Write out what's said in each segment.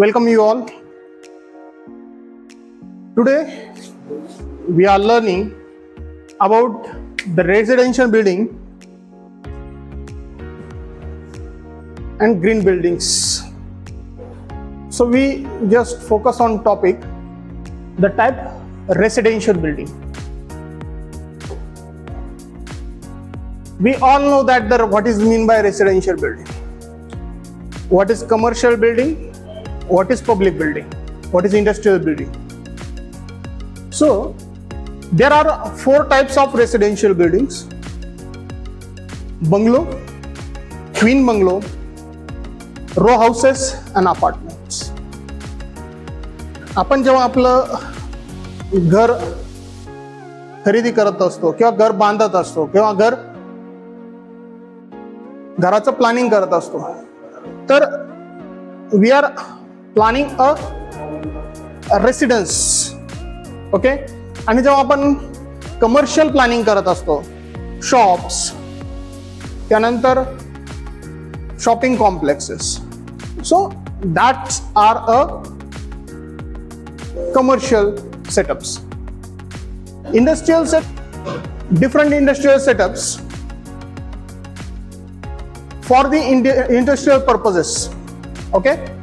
Welcome you all. Today we are learning about the residential building and green buildings. So we just focus on topic the type residential building. We all know that the what is mean by residential building. What is commercial building? What is public building? What is industrial building? So there are four types of residential buildings bungalow, twin bungalow, row houses and apartments. आपण जेव्हा आपलं घर खरेदी करत असतो किंवा घर बांधत असतो किंवा घर घराचं प्लॅनिंग करत असतो तर we are planning a residence okay आणि जेव्हा आपण कमर्शियल प्लॅनिंग करत असतो शॉप्स त्यानंतर shopping complexes so that's are a commercial setups industrial set different industrial setups for the industrial purposes okay okay?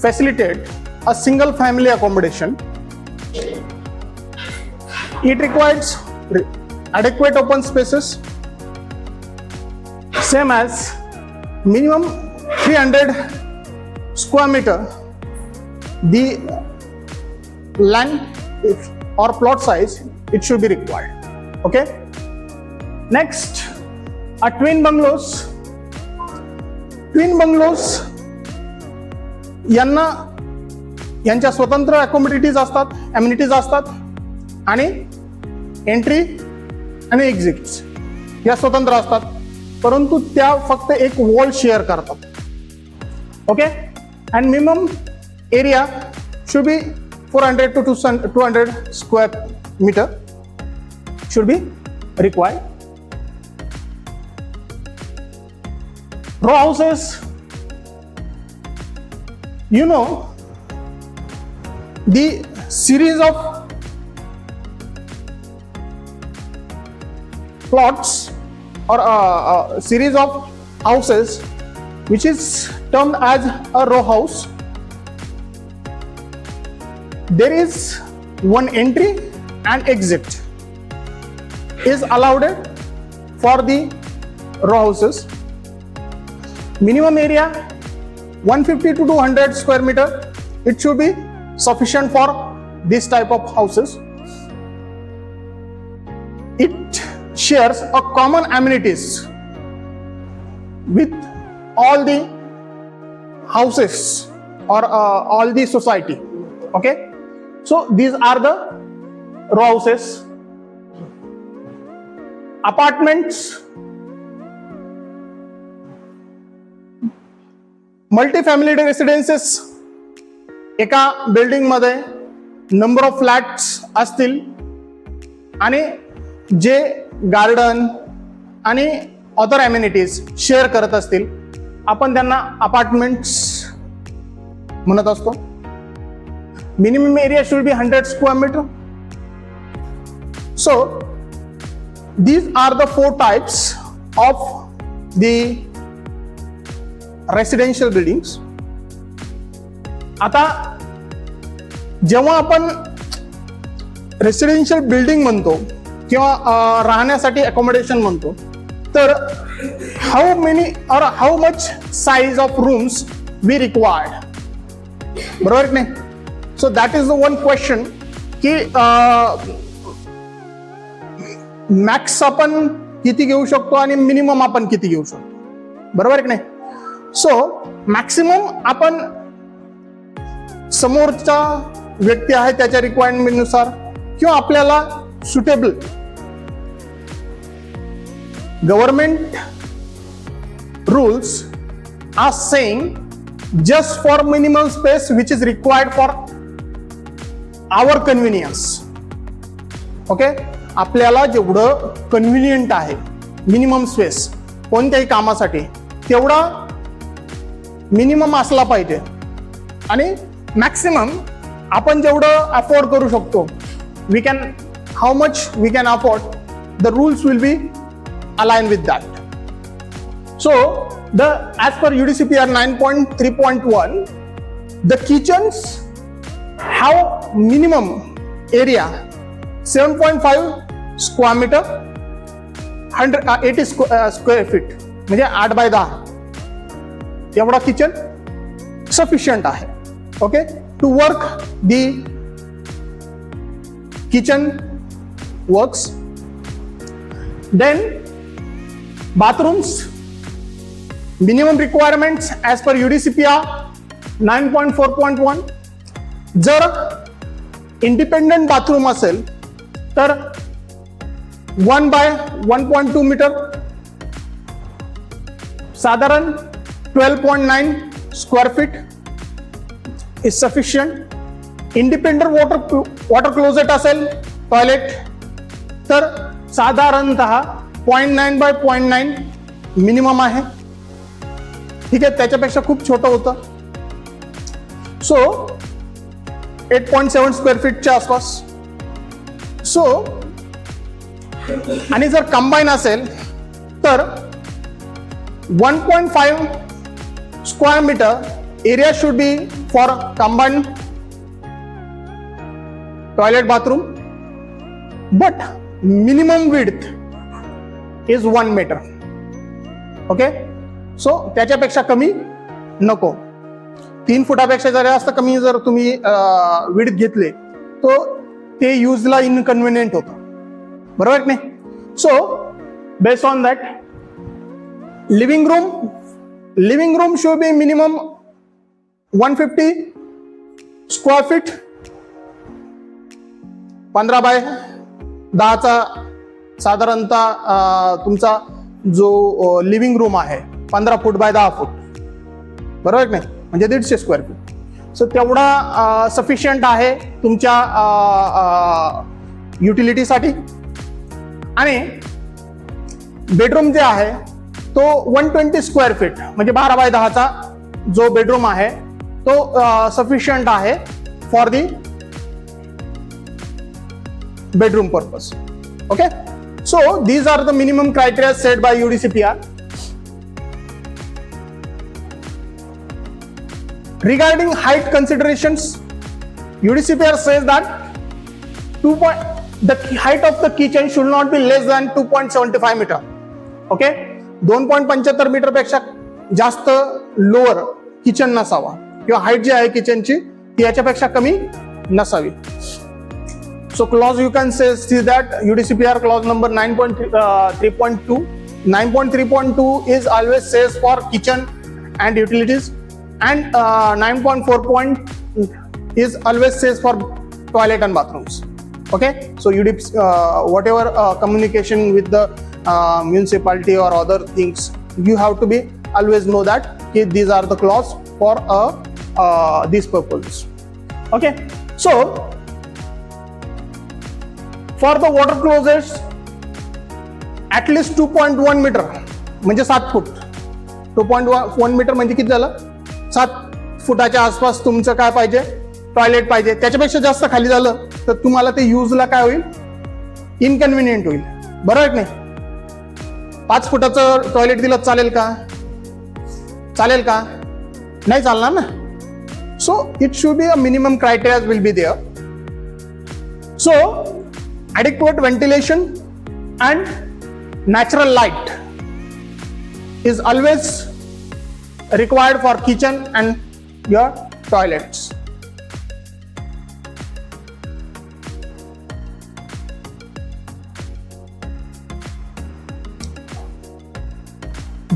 facilitate a single family accommodation. It requires adequate open spaces, same as minimum 300 square meter. The land if, or plot size it should be required. Okay. Next, are twin bungalows. Twin bungalows यांना यांच्या स्वतंत्र अकॉमोडिटीज असतात amenities असतात आणि entry आणि exits या स्वतंत्र असतात. परंतु त्या फक्त एक वॉल शेअर करतात. Okay and minimum area should be four hundred two two two hundred square meter should be required row houses you know the series of plots or a, a series of houses which is termed as a row house there is one entry and exit is allowed for the row houses. Minimum area 150 to 200 square meter it should be sufficient for this type of houses. It shares a common amenities with all the houses or uh, all the society okay? So these are the row houses. Apartments multifamily residences एका बिल्डिंगमध्ये number of flats असतील. आणि जे garden आणि other amenities share करत असतील आपण त्यांना अपार्टमेंट्स म्हणत असतो. Minimum area should be hundred square meter so these are the four types of the residential buildings आता जेव्हा आपण रेसिडेन्शियल बिल्डिंग म्हणतो किंवा राहण्यासाठी अकोमोडेशन म्हणतो तर how many or how much size of rooms we required बरोबर नाही? So that is the one question की मॅक्स आपण किती घेऊ शकतो आणि मिनिमम आपण किती घेऊ शकतो? बरोबर की नाही? सो मॅक्सिमम आपण समोरचा व्यक्ती आहे त्याच्या रिक्वायरमेंटनुसार किंवा आपल्याला suitable government rules are saying just for minimum space which is required for our convenience okay आपल्याला जेवढं कन्व्हिनियंट आहे मिनिमम स्पेस कोणत्याही कामासाठी तेवढा मिनिमम असला पाहिजे. आणि मॅक्सिमम आपण जेवढं अफोर्ड करू शकतो we can how much we can afford the rules will be align with that so the as per U D R nine point three point one the kitchens have minimum area seven point five square meter hundred eighty square feet म्हणजे आठ bye दहा. एवढा kitchen sufficient आहे. Okay to work the kitchen works then bathrooms minimum requirement as per UDCPR nine point four point one जर independent bathroom असेल तर one by one point two meter साधारण twelve point nine square feet is sufficient independent water water closet असेल toilet तर साधारणत point nine by point nine minimum आहे. ठीक आहे त्याच्यापेक्षा खूप छोटं होतं. So eight point seven square फीटच्या आसपास. सो आणि जर कंबाईन असेल तर one point five square meter area should be for combine toilet bathroom but minimum width is one meter okay so त्याच्यापेक्षा कमी नको. तीन फुटापेक्षा जर जास्त कमी जर तुम्ही विड्थ घेतले तो ते यूजला इनकन्व्हिनियंट होतं. बरोबर नाही? So base on that living room living room should be minimum one fifty square feet पंधरा बाय दहाचा साधारणतः तुमचा जो लिव्हिंग रूम आहे पंधरा फूट बाय दहा फूट. बरोबर नाही? म्हणजे दीडशे स्क्वेअर फीट सो तेवढा सफिशियंट आहे तुमच्या युटिलिटीसाठी आणि बेडरूम जे आहे तो वन ट्वेंटी स्क्वेअर फीट म्हणजे बारा बाय दहाचा जो बेडरूम आहे तो सफिशियंट आहे for the bedroom purpose. Okay, so these are the minimum criteria set by UDCPR. Regarding height considerations, UDCPR says that two point, the height of the kitchen should not be less than 2.75 meter. Okay, दोन point पंच्याहत्तर मीटरपेक्षा जास्त lower kitchen नसावा. किंवा height जी आहे किचनची ती याच्यापेक्षा कमी नसावी. So clause you can say see that UDC P R clause number nine point three point two nine point three point two is always says for kitchen and utilities and nine point four point is always says for toilet and bathrooms okay so UD whatever communication with the uh, municipality or other things, you have to be always know that okay, these are the clause for uh, uh, these purposes. Okay, so for the water closets at least two point one meter म्हणजे सात फूट. Two point one meter म्हणजे किती झालं? सात फुटाच्या आसपास तुमचं काय पाहिजे? टॉयलेट पाहिजे. त्याच्यापेक्षा जास्त खाली झालं तर तुम्हाला ते यूजला काय होईल? इनकन्व्हिनियंट होईल. बरोबर नाही? पाच फुटाचं टॉयलेट दिलं चालेल का? चालेल का? नाही चालणार ना? So it should be a minimum criteria will be there so adequate ventilation and natural light is always required for kitchen and your toilets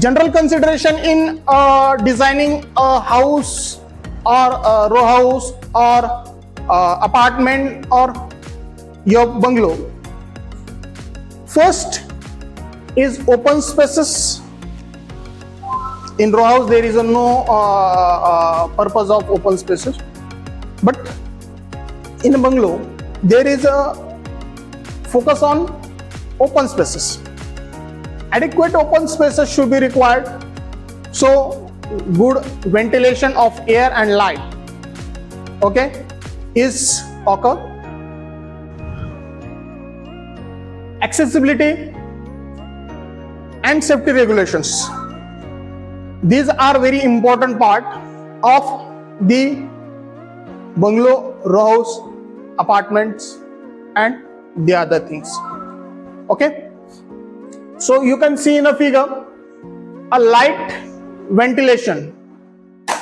general consideration in uh, designing a house or a row house or uh, apartment or your bungalow. First is open spaces. In row house, there is no uh, uh, purpose of open spaces, but in a bungalow, there is a focus on open spaces. Adequate open spaces should be required, so good ventilation of air and light. Okay? Is occur. Accessibility and safety regulations. These are very important part of the bungalow row house apartments and the other things. Okay so you can see in a figure a light ventilation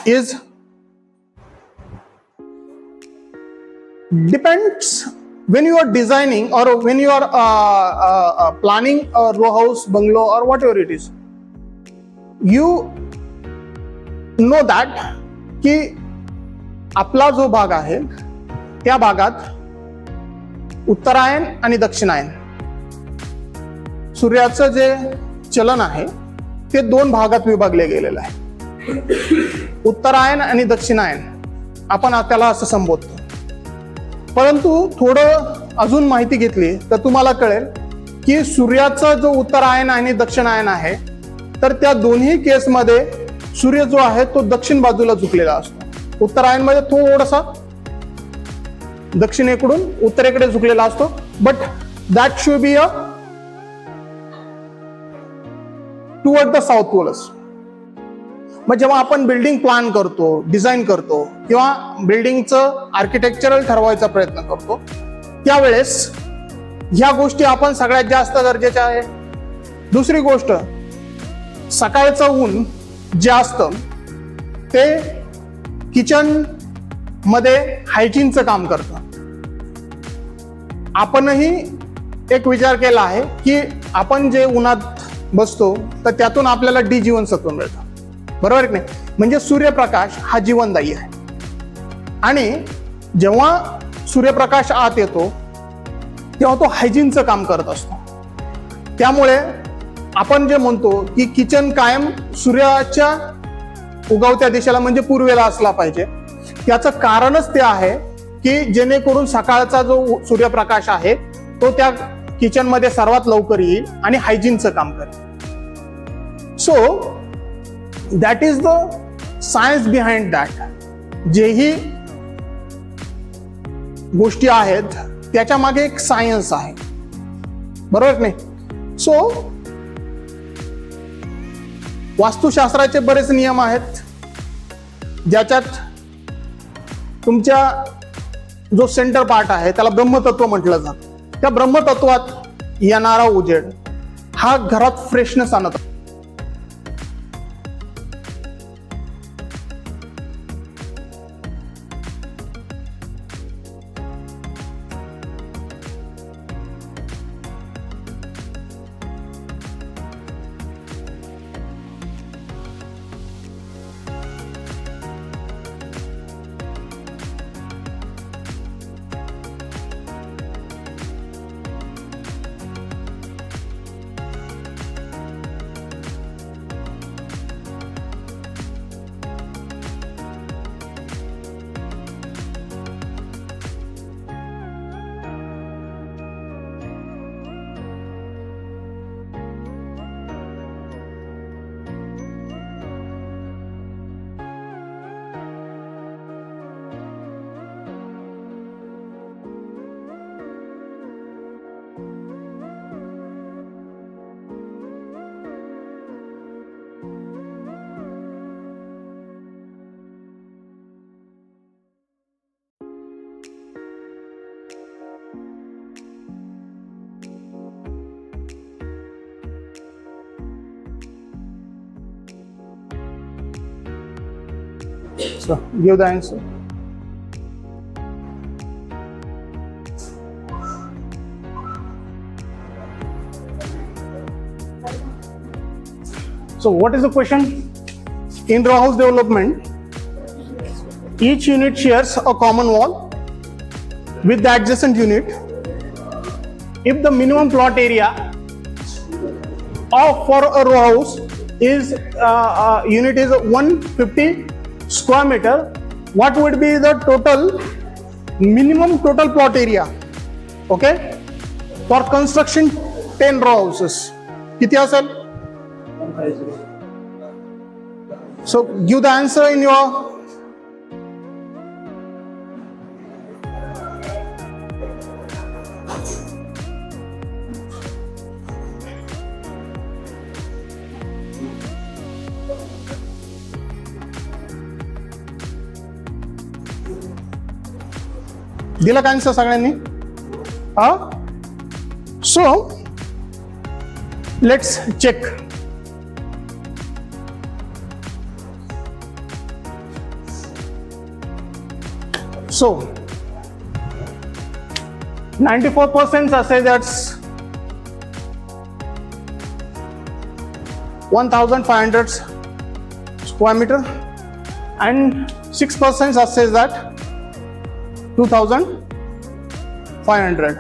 is depends when you are designing or when you are uh, uh, uh, planning a row house bungalow or whatever it is you know that की आपला जो भाग आहे त्या भागात उत्तरायण आणि दक्षिणायन सूर्याचं जे चलन आहे ते दोन भागात विभागले गेलेलं आहे. उत्तरायण आणि दक्षिणायन आपण त्याला असं संबोधतो. परंतु थोडं अजून माहिती घेतली तर तुम्हाला कळेल की सूर्याचा जो उत्तरायण आणि दक्षिणायन आहे तर त्या दोन्ही केसमध्ये सूर्य जो आहे तो दक्षिण बाजूला झुकलेला असतो. उत्तरायणमध्ये थोडासा दक्षिणेकडून उत्तरेकडे झुकलेला असतो. But that should be a toward the south poles मग जेव्हा आपण बिल्डिंग प्लॅन करतो डिझाईन करतो किंवा बिल्डिंगचं आर्किटेक्चरल ठरवायचा प्रयत्न करतो त्यावेळेस ह्या गोष्टी आपण सगळ्यात जास्त गरजेच्या आहे. दुसरी गोष्ट सकाळचं ऊन जे असतं ते किचनमध्ये हायजीनचं काम करतं. आपणही एक विचार केला आहे की आपण जे उन्हात बसतो तर त्यातून आपल्याला डी जीवनसत्व मिळतं. बरोबर की नाही? म्हणजे सूर्यप्रकाश हा जीवनदायी आहे. आणि जेव्हा सूर्यप्रकाश आत येतो तेव्हा तो हायजीनचं काम करत असतो. त्यामुळे आपण जे म्हणतो की किचन कायम सूर्याच्या उगवत्या दिशेला म्हणजे पूर्वेला असला पाहिजे. त्याचं कारणच ते आहे की जेणेकरून सकाळचा जो सूर्यप्रकाश आहे तो त्या किचनमध्ये सर्वात लवकर येईल आणि हायजीनचं काम करेल. So that is the science behind that जेही गोष्टी आहेत त्याच्यामागे एक सायन्स आहे. बरोबर नाही? सो वास्तुशास्त्राचे बरेच नियम आहेत ज्याच्यात तुमच्या जो सेंटर पार्ट आहे त्याला ब्रह्मतत्व म्हटलं जातं. त्या ब्रह्मतत्वात येणारा उजेड हा घरात फ्रेशनेस आणत So give the answer. So what is the question? In row house development, each unit shares a common wall with the adjacent unit. If the minimum plot area of for a row house is uh, uh, unit is 150 square meter what would be the total minimum total plot area okay for construction 10 row houses किती असेल so give the answer in your दिलं का answer सगळ्यांनी हा so let's check so 94% असे that's 1500 square meter and 6% says that two thousand five hundred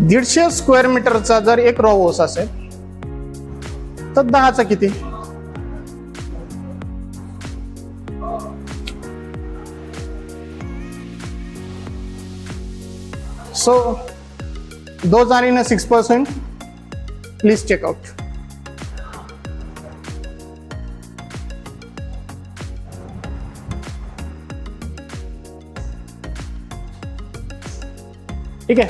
दीडशे square मीटरचा जर एक रॉ ओस असेल तर दहाचा किती? So those are in a six percent Please check out. Okay,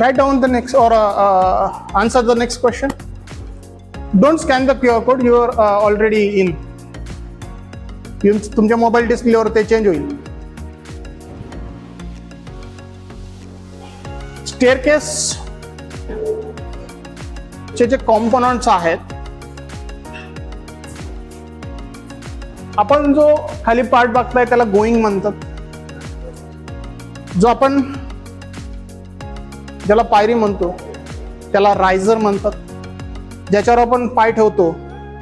write down the next or uh, uh, answer the next question. Don't scan the QR code, you are uh, already in. तुम- तुमच्या mobile डिस्प्लेवर ते change होईल staircase चे जे components आहेत आपण जो खाली पार्ट बघताय त्याला गोईंग म्हणतात. जो आपण ज्याला पायरी म्हणतो त्याला रायझर म्हणतात. ज्याच्यावर आपण पाय ठेवतो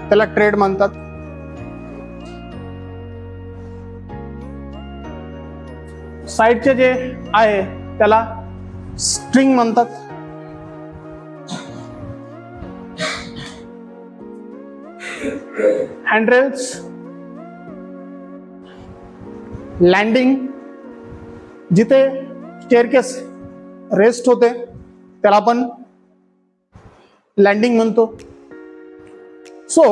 त्याला ट्रेड म्हणतात. साईडचे जे आहे त्याला स्ट्रिंग म्हणतात. हँडरेल्स लँडिंग जिथे स्टेअरकेस रेस्ट होते त्याला आपण लँडिंग म्हणतो. So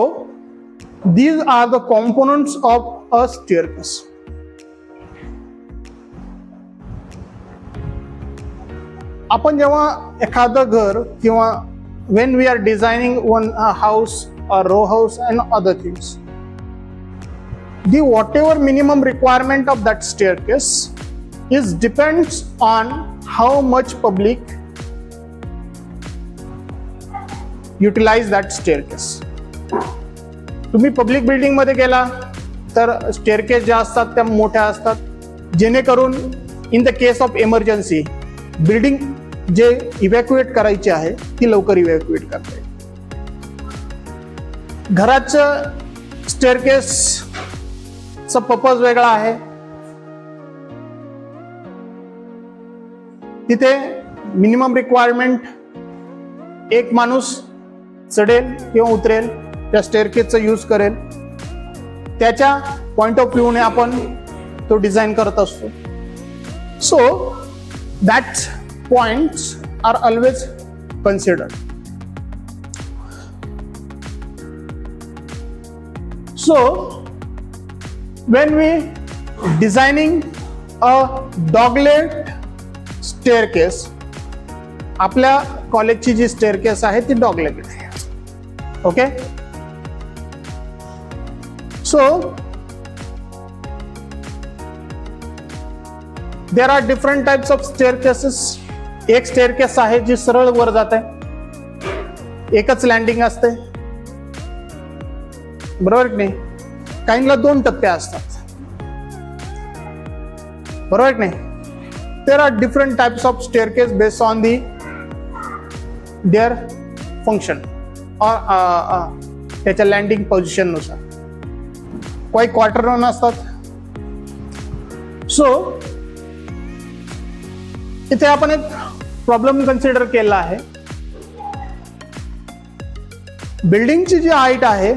these are the components of a staircase आपण जेव्हा एखादं घर किंवा when we are designing one house row house and other things. the whatever minimum requirement of that staircase is depends on how much public utilize that staircase. तुम्ही public बिल्डिंगमध्ये गेला तर staircase ज्या असतात त्या मोठ्या असतात. जेणेकरून in the case of emergency building जे इव्हॅक्युएट करायची आहे ती लवकर इव्हॅक्युएट करता येईल. घराचं स्टेअरकेसचा पर्पज वेगळा आहे. तिथे मिनिमम रिक्वायरमेंट एक माणूस चढेल किंवा उतरेल त्या स्टेअरकेसचा यूज करेल. त्याच्या पॉइंट ऑफ व्ह्यूने आपण तो डिझाईन करत असतो. So that points are always considered so when we designing a dogleg staircase आपल्या कॉलेजची जी स्टेअरकेस आहे ती डॉगलेगेड आहे. Okay so there are different types of staircases एक स्टेअरकेस आहे जी सरळ वर जाते. एकच लँडिंग असते. बरोबर की नाही? काहींना दोन टप्पे असतात. बरोबर की नाही? There are different types of staircase based on the their function त्याच्या लँडिंग पोझिशननुसार काही क्वार्टर रन असतात. सो इथे आपण एक प्रॉब्लेम कन्सिडर केला आहे. बिल्डिंगची जी हाईट आहे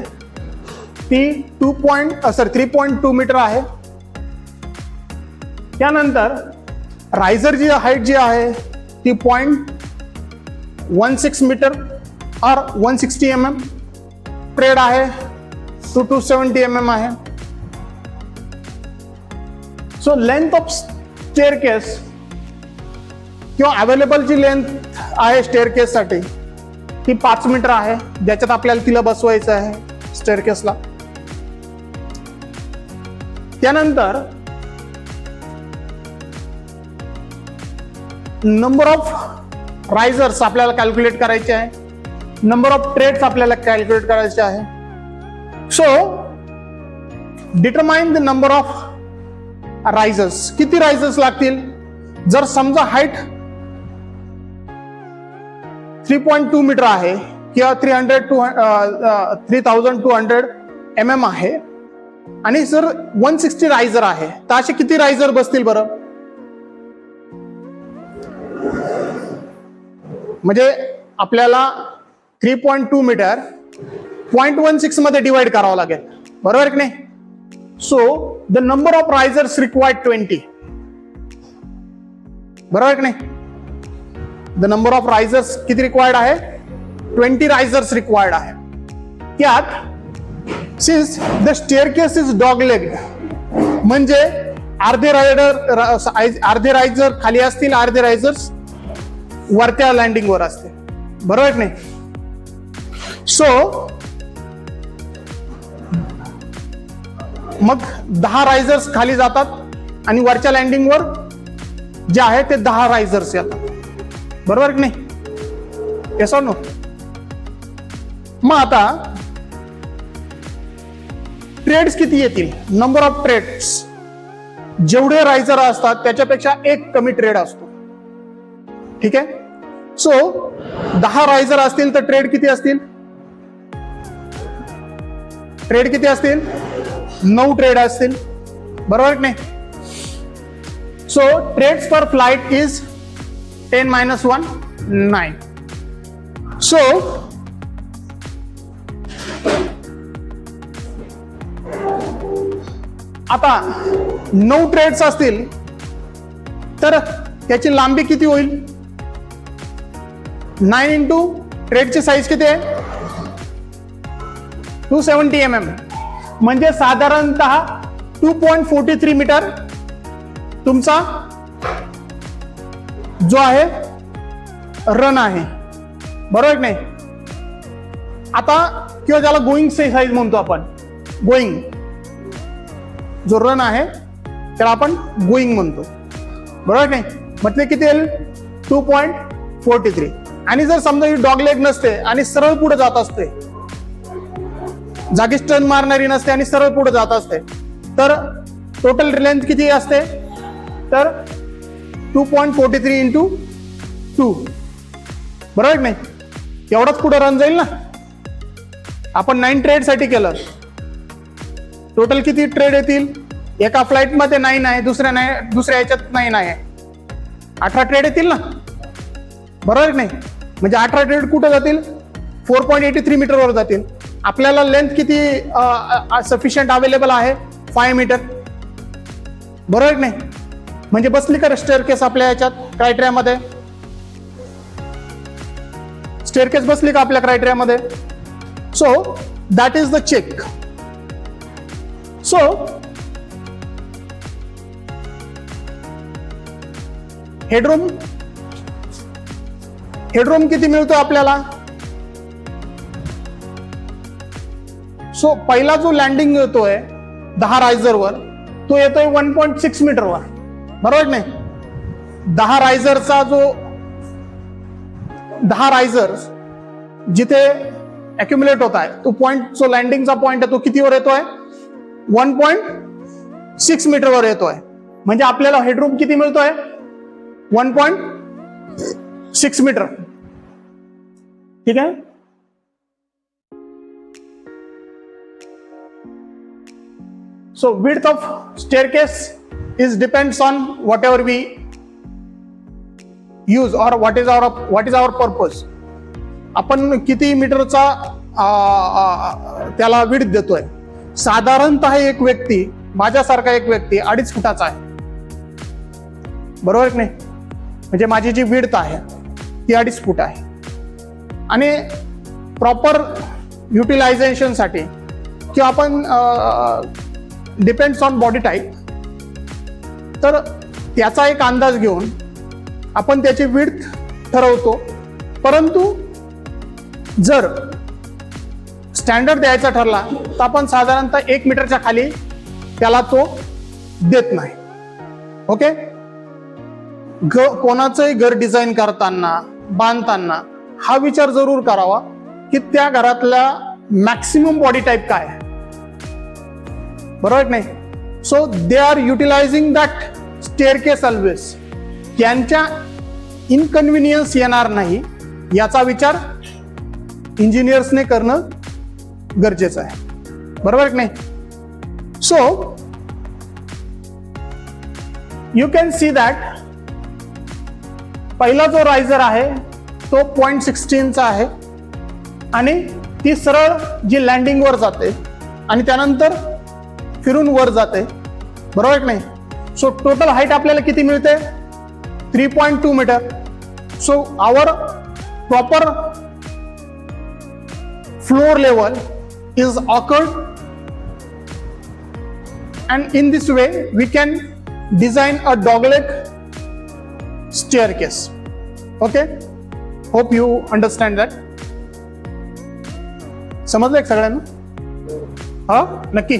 ती two point sorry three point two metre आहे. त्यानंतर रायझर जी हाईट जी आहे ती point one six metre or one sixty M M tread आहे two two seventy M M आहे. So length of staircase किंवा अवेलेबल जी लेंथ आहे स्टेअर केससाठी ती पाच मीटर आहे. ज्याच्यात आपल्याला तिला बसवायचं आहे स्टेअर केसला त्यानंतर नंबर ऑफ रायझर्स आपल्याला कॅल्क्युलेट करायचे आहे. नंबर ऑफ ट्रेड्स आपल्याला कॅल्क्युलेट करायचे आहे. So determine the number of risers किती रायझर्स लागतील? जर समजा height three point two meter आहे किंवा three hundred two three thousand two hundred M M आहे आणि सर वन सिक्स्टी रायझर आहे तर असे किती रायझर बसतील बरं? म्हणजे आपल्याला three point two metre point one सिक्समध्ये divide करावं लागेल. बरोबर की नाही? So the number of risers required twenty बरोबर की नाही? द नंबर ऑफ रायझर्स किती रिक्वायर्ड आहे? ट्वेंटी रायझर्स रिक्वायर्ड आहे. त्यात since the staircase is dog leg म्हणजे अर्धे रायडर अर्धे रायझर खाली असतील अर्धे रायझर्स वरत्या लँडिंग वर असते बरोबर नाही? सो मग दहा रायझर्स खाली जातात आणि वरच्या लँडिंगवर जे आहे ते दहा रायझर्स येतात. बरोबर की नाही? येस नो मग आता ट्रेड्स किती येतील? नंबर ऑफ ट्रेड्स जेवढे रायझर असतात त्याच्यापेक्षा एक कमी ट्रेड असतो. ठीक आहे? सो दहा रायझर असतील तर ट्रेड किती असतील? ट्रेड किती असतील? नऊ ट्रेड असतील. बरोबर नाही? So treads per flight is ten minus one nine so आता नऊ ट्रेड्स असतील तर त्याची लांबी किती होईल? नाईन इंटू ट्रेडची साईज किती आहे? टू सेवन्टी एम एम म्हणजे साधारणतः two point forty three meter तुमचा जो आहे रन आहे. बरोबर नाही? आता किंवा ज्याला गोईंग साईज म्हणतो आपण गोईंग जो रन आहे त्याला आपण गोईंग म्हणतो. बरोबर नाही? म्हटले किती येईल? टू पॉईंट फोर्टी थ्री आणि जर समजा ही डॉग लेग नसते आणि सरळ पुढे जात असते जागीच टर्न मारणारी नसते आणि सरळ पुढे जात असते तर टोटल लेंथ किती असते? तर two point forty three into two बरोबर नाही? एवढाच पुढे रन जाईल ना? आपण नाईन ट्रेडसाठी केलं. टोटल किती ट्रेड येतील? एका फ्लाईटमध्ये नाही नाही. दुसऱ्या नाही दुसऱ्या याच्यात नाही नाही. अठरा ट्रेड येतील ना? बरोबर नाही? म्हणजे अठरा ट्रेड कुठं जातील? फोर पॉईंट एटी थ्री मीटरवर जातील. आपल्याला लेंथ किती सफिशियंट अवेलेबल आहे? फाय मीटर बरोबर नाही? म्हणजे बसली का स्टेअर केस आपल्या याच्यात क्रायटेरियामध्ये स्टेअर केस बसली का आपल्या क्रायटेरियामध्ये so that is the check so headroom headroom किती मिळतो आपल्याला? सो पहिला जो लँडिंग येतोय दहा रायझरवर तो येतोय वन पॉईंट सिक्स मीटरवर बरोबर नाही? दहा रायझरचा जो दहा रायझर्स जिथे अक्युम्युलेट होत आहे तो पॉइंट जो लँडिंगचा पॉइंट आहे तो कितीवर येतोय? वन पॉईंट सिक्स मीटरवर येतोय. म्हणजे आपल्याला हेडरूम किती मिळतोय? One point six meter. ठीक आहे? So width of staircase is depends on whatever we use or what is our what is our purpose आपण किती मीटरचा त्याला विड देतोय. साधारणतः एक व्यक्ती माझ्यासारखा एक व्यक्ती अडीच फुटाचा आहे. बरोबर की नाही? म्हणजे माझी जी विडत आहे ती अडीच फूट आहे. आणि प्रॉपर युटिलायझेशनसाठी किंवा आपण डिपेंड्स ऑन बॉडी टाईप तर त्याचा एक अंदाज घेऊन आपण त्याची विड्थ ठरवतो. परंतु जर स्टँडर्ड द्यायचा ठरला तर आपण साधारणतः एक मीटरच्या खाली त्याला तो देत नाही. ओके ग कोणाचंही घर डिझाईन करताना बांधताना हा विचार जरूर करावा की त्या घरातला मॅक्सिमम बॉडी टाईप काय आहे. बरोबर नाही? So they are utilizing that staircase always त्यांच्या इनकन्व्हिनियन्स येणार नाही याचा विचार इंजिनियर्सने करणं गरजेचं आहे. बरोबर की नाही? So you can see that पहिला जो रायझर आहे तो पॉईंट सिक्स्टीनचा आहे. आणि ती सरळ जी लँडिंगवर जाते आणि त्यानंतर फिरून वर जाते. बरोबर आहे की नाही? सो टोटल हाईट आपल्याला किती मिळते? Three point two meter so our proper floor level is awkward and in this way we can design a dogleg staircase okay hope you understand that समजलं एक सगळ्यांना हा नक्की